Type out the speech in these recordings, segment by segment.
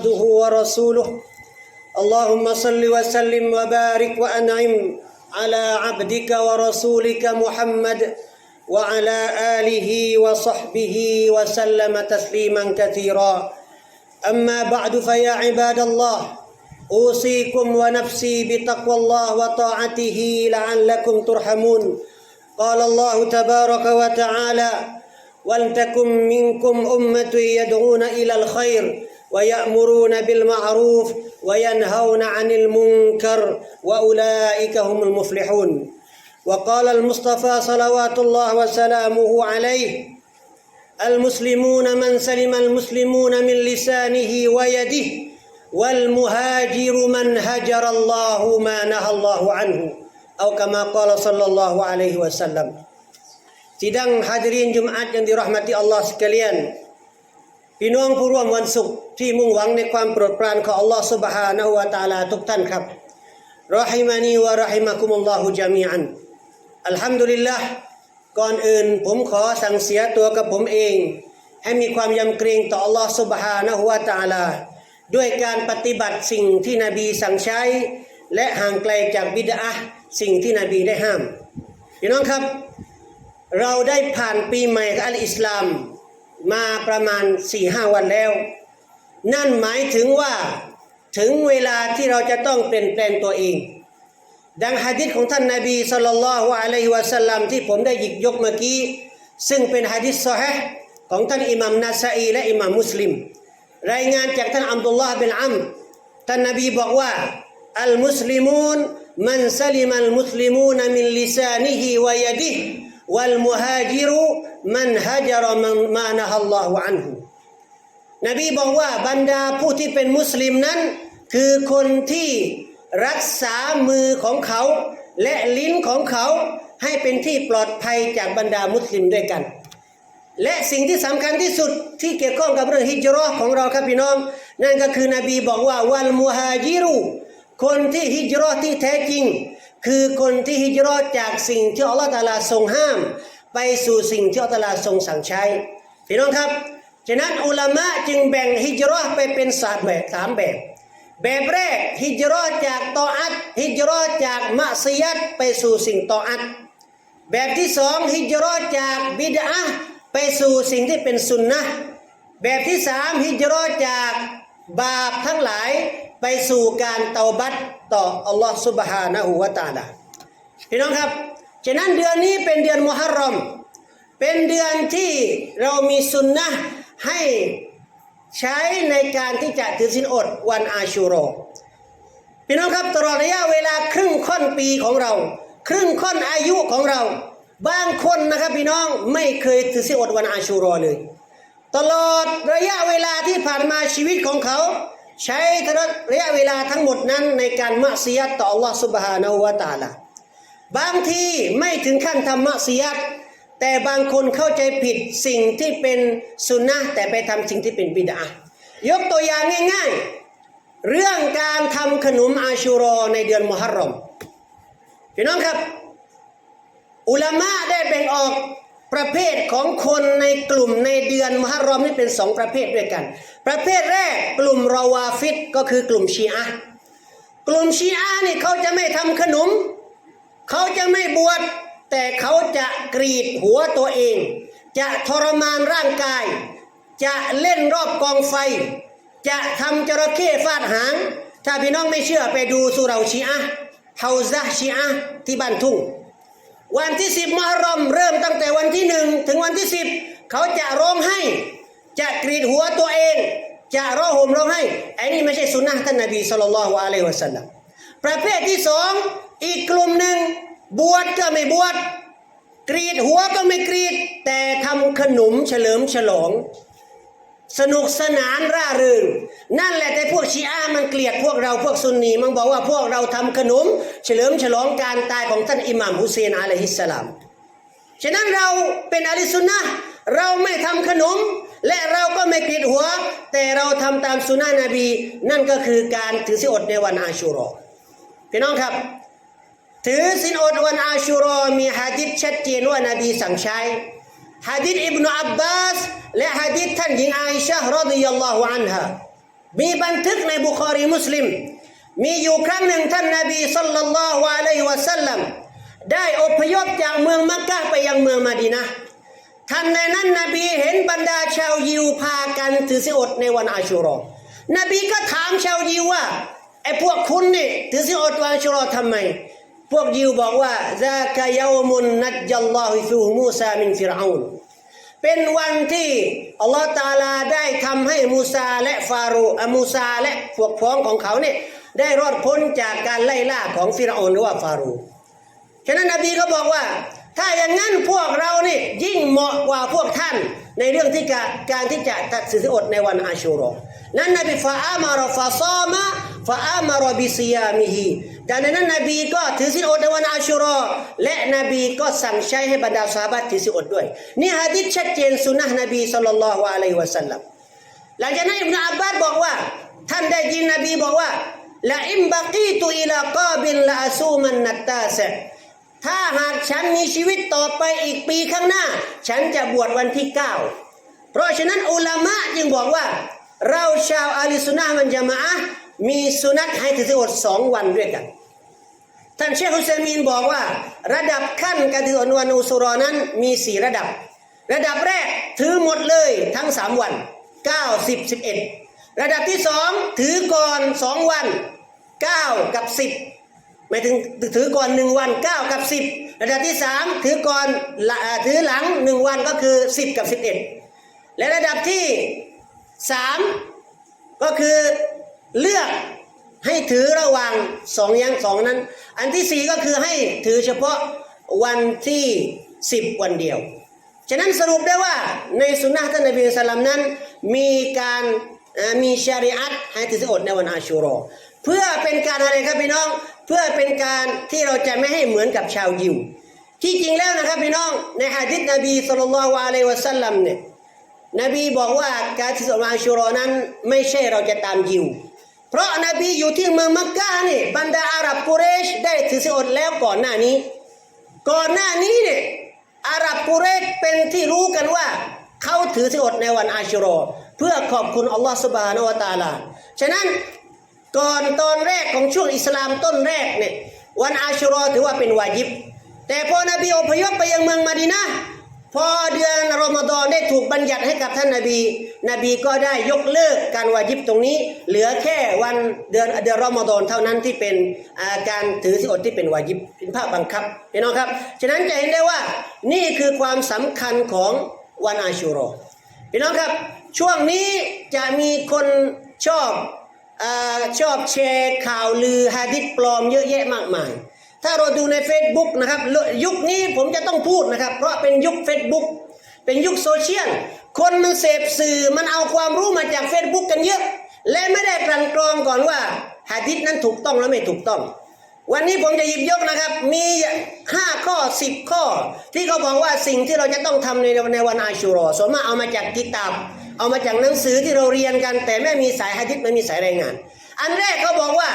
عبده ورسوله. اللهم صل وسلم وبارك وأنعم على عبدك ورسولك محمد وعلى آله وصحبه وسلم تسليما كثيرا. أما بعد فيا عباد الله أوصيكم ونفسي بتقوى الله وطاعته لعلكم ترحمون. قال الله تبارك وتعالى ولتكن منكم أمة يدعون إلى الخير ويأمرون بالمعروف وينهون عن المنكر وأولئك هم المفلحون. وقال المصطفى صلوات الله وسلامه عليه المسلمون من سلم المسلمون من لسانه ويده والمهاجر من هجر الله ما نهى الله عنه أو كما قال صلى الله عليه وسلم. Sidang hadirin Jumat yang dirahmati Allah sekalian. พี่น้องผู้ร่วมวันศุกร์ที่มุ่งหวังในความโปรดปรานของ Allah Subhanahu wa Ta'ala ทุกท่านครับรอฮิมานีวะรอฮิมะคุมุลลอฮุจามีอันอัลฮัมดุลิลละก่อนอื่นผมขอสั่งเสียตัวกับผมเอง ให้มีความยำเกรงต่อ Allah Subhanahu wa Ta'ala ด้วยการปฏิบัติสิ่งที่นบีสั่งใช้ และห่างไกลจากบิดอะสิ่งที่นบีได้ห้ามพี่น้องครับ เราได้ผ่านปีใหม่อัลอิสลาม มาประมาณ4ีหวันแล้ว นั่นหมายถึงว่าถึงเวลาที่เราจะต้องเปลี่ยนแปลงตัวเอง ดังฮะดิษของท่านนาบีสัลลัลลอฮุอะลัยฮิวะสัลลัมที่ผมได้หยิบยกเมื่อกี้ ซึ่งเป็นฮะดิษซอฮีของท่านอิหมัมนาซาอีและอิหมัมมุสลิม รายงานจากท่านอับดุลลาห์บินอัมท่านนบีบอกว่าอัลมุสลิมูนมันสลิมัลมุสลิมูนมินลิซานิฮิวะยดิฮิ วัลมุฮาจิรุมันฮะจรมันมานะฮัลลอฮุอันบีบอกว่าบรรดาผู้ที่เป็นมุสลิมนั้น คือคนที่รักษามือของเขา และลิ้นของเขาให้เป็นที่ปลอดภัยจากบรรดามุสลิมด้วยกัน และสิ่งที่สำคัญที่สุดที่เกี่ยวข้องกับเรื่องฮิจรัของเราครับพี่น้อง นั่นก็คือนบีบอกว่าวัลมุฮาจิรุคนที่ฮิจรัที่แท้จริง คือคนที่ฮิจรัจากสิ่งที่อัลลอฮฺตาลาทรงห้าม ไปสู่สิ่งที่อัลลอฮฺตาลาทรงสั่งใช้พี่น้องครับฉะนั้นอุลามะจึงแบ่งฮิจรัไปเป็นสามแบบสามแบบ แบบแรกฮิจรัจากตออัตฮิจรัจากมะซียัตไปสู่สิ่งตออัตแบบที่สองฮิจรัจากบิดอะไปสู่สิ่งที่เป็นสุนนะแบบที่สามฮิจรัจากบาปทั้งหลาย ไปสู่การเตาบัตต่ออัลลอฮฺสุบฮานะฮูวะตาลาพี่น้องครับ ฉะนั้นเดือนนี้เป็นเดือนมุฮัรรอม เป็นเดือนที่เรามีสุนนะให้ใช้ในการที่จะถือศีลอดวันอาชูโรพี่น้องครับตลอดระยะเวลาครึ่งค่อนปีของเรา ครึ่งค่อนอายุของเรา บางคนนะครับพี่น้องไม่เคยถือศีลอดวันอาชูโรเลย ตลอดระยะเวลาที่ผ่านมาชีวิตของเขา ใช้ระยะเวลาทั้งหมดนั้นในการมะซียัตต่อ Allah Subhanahu wa Taala บางทีไม่ถึงขั้นทำมะซียัตแต่บางคนเข้าใจผิดสิ่งที่เป็นสุนนะแต่ไปทำสิ่งที่เป็นบิดายกตัวอย่างง่ายๆ เรื่องการทำขนมอาชูรอในเดือนมุฮัรรอมพี่น้องครับ อุลามะได้แบ่งออก ประเภทของคนในกลุ่มในเดือนมุฮัรอมนี่เป็นสองประเภทด้วยกัน ประเภทแรกกลุ่มราวาฟิดก็คือกลุ่มชีอะกลุ่มชีอะนี่เขาจะไม่ทำขนม เขาจะไม่บวชแต่เขาจะกรีดหัวตัวเอง จะทรมานร่างกาย จะเล่นรอบกองไฟ จะทำจระเข้ฟาดหาง ถ้าพี่น้องไม่เชื่อไปดูสุราชีอะเฮาซะชีอะที่บ้านทุ่ง วันที่สิบมหรอมเริ่มตั้งแต่วันที่หนึ่งถึงวันที่สิบเขาจะร้องไห้ จะกรีดหัวตัวเอง จะร้องห่มร้องไห้ไอ้นี่ไม่ใช่สุนนะท่านนบีสุลต่านละฮ์อะลัยฮิวะสัลลัมประเภทที่สองอีกกลุ่มหนึ่งบวชก็ไม่บวชกรีดหัวก็ไม่กรีด แต่ทำขนมเฉลิมฉลอง สนุกสนานร่าเริงนั่นแหละแต่พวกชีอะมันเกลียดพวกเราพวกซุนนีมันบอกว่าพวกเราทำขนม เฉลิมฉลองการตายของท่านอิหม่ามฮุเซนอะลัยฮิสสลามฉะนั้นเราเป็นอะลิสุนนะเราไม่ทำขนม และเราก็ไม่กรีดหัว แต่เราทำตามสุนนะนบี นั่นก็คือการถือศีลอดในวันอาชูรอพี่น้องครับ ถือศีลอดวันอาชูรอมีฮะดิษชัดเจนว่านบีสั่งใช้ ฮะดิษอิบนุอับบาสและฮะดิษท่านหญิงอาอิชะห์รอฎิยัลลอฮุอันฮามีบันทึกในบุคอรีมุสลิม มีอยู่ครั้งหนึ่งท่านนาบีสัลลัลลอฮุอะลัยฮิวะสัลลัมได้อพยพจากเมืองมักกะฮ์ไปยังเมืองมาดีนะท่านในนั้นนบีเห็นบรรดาชาวยิวพากันถือสิอดในวันอาชูรอนบีก็ถามชาวยิวว่าไอ้พวกคุณนี่ถือสิอดวันอาชูรอทำไม พวกยิวบอกว่าซากะยามุนนัจจัลลอฮิฟูมูซามินฟิรอานเป็นวันที่อัลลอฮฺตาลาได้ทำให้มูซาและฟาโรห์อะมูซาและพวกพ้องของเขาเนี่ยได้รอดพ้นจากการไล่ล่าของฟิรอานหรือว่าฟาโรห์ฉะนั้นนบีก็บอกว่า ถ้าอย่างนั้นพวกเรานี่ยิ่งเหมาะกว่าพวกท่านในเรื่องที่การการที่จะตัดสินอดในวันอาชูรอนั้นนบีฟาอามารฟาซามะฟาอามารบิซิยามิฮี จากนั้นนบีก็ถือสินอดในวันอาชูรอ และนบีก็สั่งใช้ให้บรรดาสาบะถือสินอดด้วย นี่ฮะดิษชัดเจนสุนนะนบีสัลลัลลอฮุอะลัยฮิวะสัลลัมหลังจากนั้นอิบนาอับบาสบอกว่า ท่านได้ยินนบีบอกว่าละอิมบักีตุอิลากาบินละอาซูมันนัตตาเซถ้าหากฉันมีชีวิตต่อไปอีกปีข้างหน้า ฉันจะบวชวันที่เก้าเพราะฉะนั้นอุลามะจึงบอกว่า เราชาวอาลีสุนนะมันจะมาอะ มีสุนัตให้ถือศีลอดสองวันด้วยกัน ท่านเชคฮุเซมีนบอกว่า ระดับขั้นการถืออดวันอุสุรอนั้นมีสี่ระดับ ระดับแรกถือหมดเลยทั้งสามวันเก้าสิบสิบเอ็ดระดับที่สองถือก่อนสองวันเก้ากับสิบหมายถึงถือก่อนหนึ่งวันเก้ากับสิบระดับที่สามถือก่อนถือหลังหนึ่งวันก็คือสิบกับสิบเอ็ดและระดับที่สามก็คือ เลือกให้ถือระหว่างสองอย่างสองนั้น อันที่สี่ก็คือให้ถือเฉพาะวันที่สิบวันเดียว ฉะนั้นสรุปได้ว่าในสุนนะท่านนบีสลัมนั้น มีการมีชาริอัตให้ถือศีลอดในวันอาชูรอเพื่อเป็นการอะไรครับพี่น้อง เพื่อเป็นการที่เราจะไม่ให้เหมือนกับชาวยิว ที่จริงแล้วนะครับพี่น้องในฮะดิษนบีสุลต่านละฮ์อะลัยวะสัลลัมเนี่ยนบีบอกว่าการถือศีลอดวันอาชูรอนั้น ไม่ใช่เราจะตามยิว เพราะนบีอยู่ที่เมืองมักกะนี่บรรดาอาหรับกุเรชได้ถือศีลอดแล้วก่อนหน้านี้ ก่อนหน้านี้เนี่ยอาหรับกุเรชเป็นที่รู้กันว่าเขาถือสิอดในวันอาชุรอเพื่อขอบคุณอัลลอฮฺสุบานะฮูวตาลาฉะนั้นก่อนตอนแรกของช่วงอิสลามต้นแรกเนี่ยวันอาชุรอถือว่าเป็นวาญิบ แต่พอนบีอพยพไปยังเมืองมาดีนะ พอเดือนรอมฎอนได้ถูกบัญญัติให้กับท่านนาบี นบีก็ได้ยกเลิกการวาญิบตรงนี้ เหลือแค่วันเดือนเดือนรอมฎอนเท่านั้นที่เป็นอาการถือสิอดที่เป็นวาญิบเป็นภาคบังคับพี่น้องครับ ฉะนั้นจะเห็นได้ว่านี่คือความสำคัญของวันอาชูรอพี่น้องครับ ช่วงนี้จะมีคนชอบอชอบแชร์ข่าวลือฮะดิษปลอมเยอะแยะมากมาย ถ้าเราดูใน Facebook นะครับยุคนี้ผมจะต้องพูดนะครับ เพราะเป็นยุค Facebook เป็นยุคโซเชียลคนมันเสพสื่อมันเอาความรู้มาจาก Facebook กันเยอะ และไม่ได้กลั่นกรองก่อนว่าฮะดิษนั้นถูกต้องและไม่ถูกต้อง วันนี้ผมจะหยิบยกนะครับ มี 5 ข้อ 10 ข้อ ที่เขาบอกว่าสิ่งที่เราจะต้องทำในในวันอาชูรอส่วนมากเอามาจากกิตาบเอามาจากหนังสือที่เราเรียนกัน แต่ไม่มีสายฮะดิษไม่มีสายรายงาน อันแรกเขาบอกว่า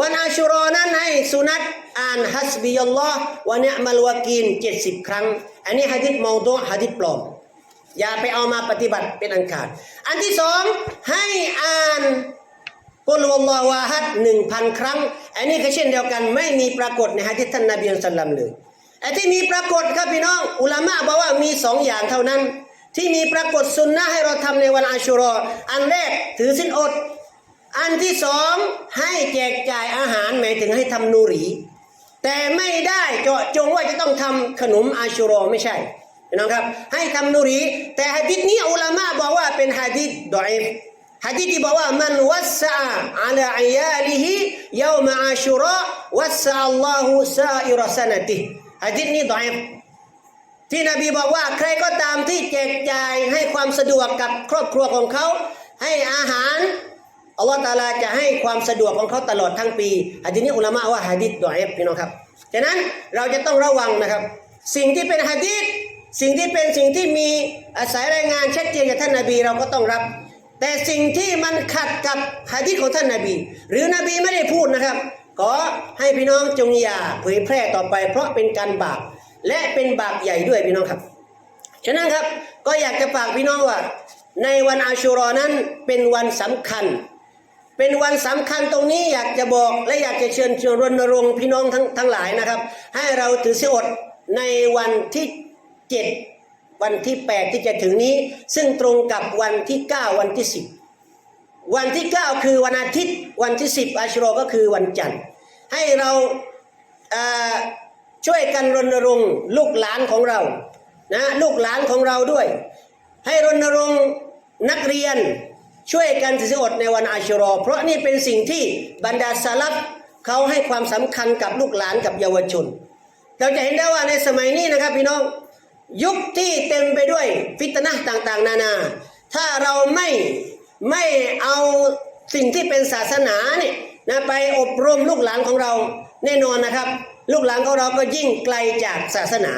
วันอาชูรอนั้นให้สุนัตอ่านฮัสบิยัลลอฮ์วะเนะมัลวากีน70ครั้ง อันนี้ฮะดิษเมาโดฮะดิษปลอม อย่าไปเอามาปฏิบัติเป็นอันขาด อันที่สองให้อ่านกุลวัลลอฮวาฮัดหนึ่งพันครั้ง อันนี้ก็เช่นเดียวกันไม่มีปรากฏในฮะดิษท่านนบีอัลสลัมเลยไอ้ที่มีปรากฏครับพี่น้อง อุลามะบอกว่ามีสองอย่างเท่านั้น ที่มีปรากฏสุนนะให้เราทำในวันอาชุรออันแรกถือสินอด อันที่สองให้แจกจ่ายอาหารหมายถึงให้ทำนูรี แต่ไม่ได้เจาะจงว่าจะต้องทำขนมอาชูรอไม่ใช่น้องครับ ให้ทำนูรี แต่ฮะดิษนี้อุลามะบอกว่าเป็นฮะดิษดอยฮะดิษที่บอกว่ามันวัสะอัลอายาลิฮิยาวมะอาชูรอวัสะอัลลอฮุซาอิรสนติฮะดิษนี้ดอยที่นบีบอกว่าใครก็ตามที่แจกจ่ายให้ความสะดวกกับครอบครัวของเขา ให้อาหาร อัลลอฮฺตาลาจะให้ความสะดวกของเขาตลอดทั้งปีฮะดิษนี้อุลามะว่าฮะดิษดอเอฟพี่น้องครับฉะนั้นเราจะต้องระวังนะครับ สิ่งที่เป็นฮะดิษสิ่งที่เป็นสิ่งที่มีอาศัยรายงานชัดเจนจากท่านนาบีเราก็ต้องรับ แต่สิ่งที่มันขัดกับฮะดิษของท่านนาบี หรือนบีไม่ได้พูดนะครับขอให้พี่น้องจงอย่าเผยแพร่ต่อไป เพราะเป็นการบาปและเป็นบาปใหญ่ด้วยพี่น้องครับฉะนั้นครับก็อยากจะฝากพี่น้องว่า ในวันอาชูรอนั้นเป็นวันสำคัญ เป็นวันสำคัญตรงนี้อยากจะบอกและอยากจะเชิญชวนรณรงค์พี่น้องทั้งทั้งหลายนะครับ ให้เราถือศีลอดในวันที่เจ็ดวันที่แปดที่จะถึงนี้ ซึ่งตรงกับวันที่เก้าวันที่สิบวันที่เก้าคือวันอาทิตย์วันที่สิบอาชุรก็คือวันจันทร์ ให้เราช่วยกันรณรงค์ลูกหลานของเรานะลูกหลานของเราด้วย ให้รณรงค์นักเรียน ช่วยกันถือศีลอดในวันอาชุรอ เพราะนี่เป็นสิ่งที่บรรดาสลับเขาให้ความสำคัญกับลูกหลานกับเยาวชน เราจะเห็นได้ว่าในสมัยนี้นะครับพี่น้องยุคที่เต็มไปด้วยฟิตนะต่างๆ นานา ถ้าเราไม่ไม่เอาสิ่งที่เป็นศาสนาเนี่ยนะไปอบรมลูกหลานของเราแน่นอนนะครับ ลูกหลานของเราก็ยิ่งไกลจากศาสนา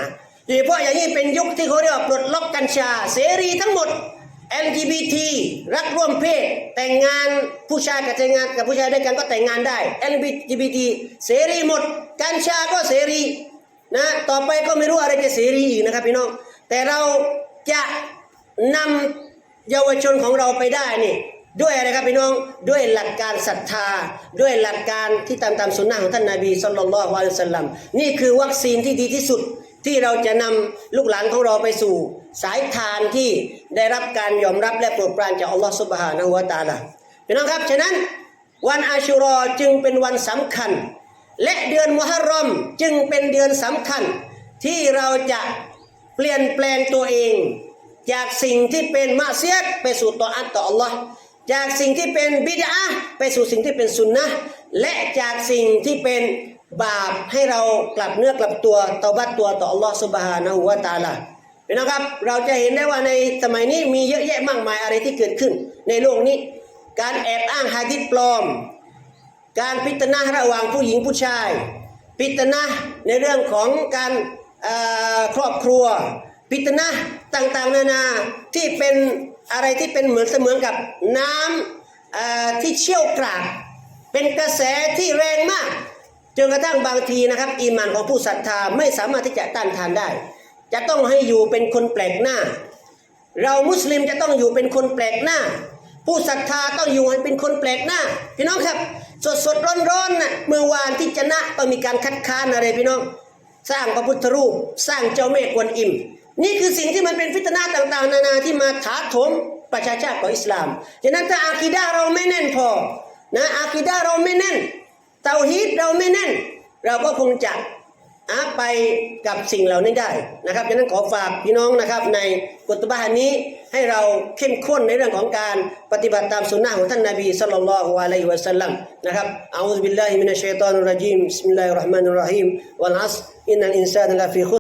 โดยเฉพาะอย่างนี้เป็นยุคที่เขาเรียกว่าปลดล็อกกัญชาเสรีทั้งหมด LGBT รักร่วมเพศ แต่งงานผู้ชายกับแต่งงานกับผู้ชายด้วยกันก็แต่งงานได้ LGBT เสรีหมด กัญชาก็เสรีนะต่อไปก็ไม่รู้อะไรจะเสรีอีกนะครับพี่น้อง แต่เราจะนำเยาวชนของเราไปได้นี่ด้วยอะไรครับพี่น้องด้วยหลักการศรัทธา ด้วยหลักการที่ตามตามสุนนะของท่านนาบีสุลต่านละฮ์วะลัยฮิวะสัลลัมนี่คือวัคซีนที่ดีที่สุดที่เราจะนำลูกหลานของเราไปสู่ สายทานที่ได้รับการยอมรับและโปรดปรานจากอัลลอฮฺสุบฮานะฮูวะตาลาพี่น้องครับ ฉะนั้นวันอาชุรอจึงเป็นวันสำคัญ และเดือนมุฮัรรอมจึงเป็นเดือนสำคัญ ที่เราจะเปลี่ยนแปลงตัวเอง จากสิ่งที่เป็นมาเสียดไปสู่ต่ออัตต่ออัลลอฮ์จากสิ่งที่เป็นบิดาไปสู่สิ่งที่เป็นสุนนะและจากสิ่งที่เป็นบาปให้เรากลับเนื้อกลับตัวตาบัตตัวต่ออัลลอฮ์สุบฮานะฮูวะตาลา น้องครับ เราจะเห็นได้ว่าในสมัยนี้มีเยอะแยะมากมายอะไรที่เกิดขึ้น ในโลกนี้ การแอบอ้างฮะดิษปลอม การพิจารณาระหว่างผู้หญิงผู้ชาย พิจารณาในเรื่องของการครอบครัว พิจารณาต่างๆ นานาที่เป็นอะไรที่เป็นเหมือนเสมือนกับน้ำที่เชี่ยวกรากเป็นกระแสที่แรงมากจนกระทั่งบางทีนะครับ อีมานของผู้ศรัทธาไม่สามารถที่จะต้านทานได้ จะต้องให้อยู่เป็นคนแปลกหน้า เรามุสลิมจะต้องอยู่เป็นคนแปลกหน้า ผู้ศรัทธาต้องอยู่ให้เป็นคนแปลกหน้า พี่น้องครับ สดสดร้อนร้อนๆน่ะเมื่อวานที่จะนะต้องมีการคัดค้านอะไรพี่น้อง สร้างพระพุทธรูป สร้างเจ้าแม่กวนอิม นี่คือสิ่งที่มันเป็นฟิตนาต่าง ๆ นานาที่มาถาโถมประชาชาติของอิสลามฉะนั้นถ้าอาคีดาเราไม่แน่นพอนะอาคีดาเราไม่แน่นเตาฮีดเราไม่แน่น เราก็คงจะ อาไปกับสิ่งเหล่านี้ได้นะครับฉะนั้นขอฝากพี่น้องนะครับในกุตบานี้ให้เราเข้มข้นในเรื่องของการปฏิบัติตามสุนนะของท่านนบีสัลลัลลอฮุอะลัยฮิวะสัลลัมนะครับอาอูซุบิลลาฮิมินัชชัยตานุรรจิมบิสมิลลาฮิรราะห์มานุรราะฮีมวัลอัสอินนัลอินซานละฟีคุ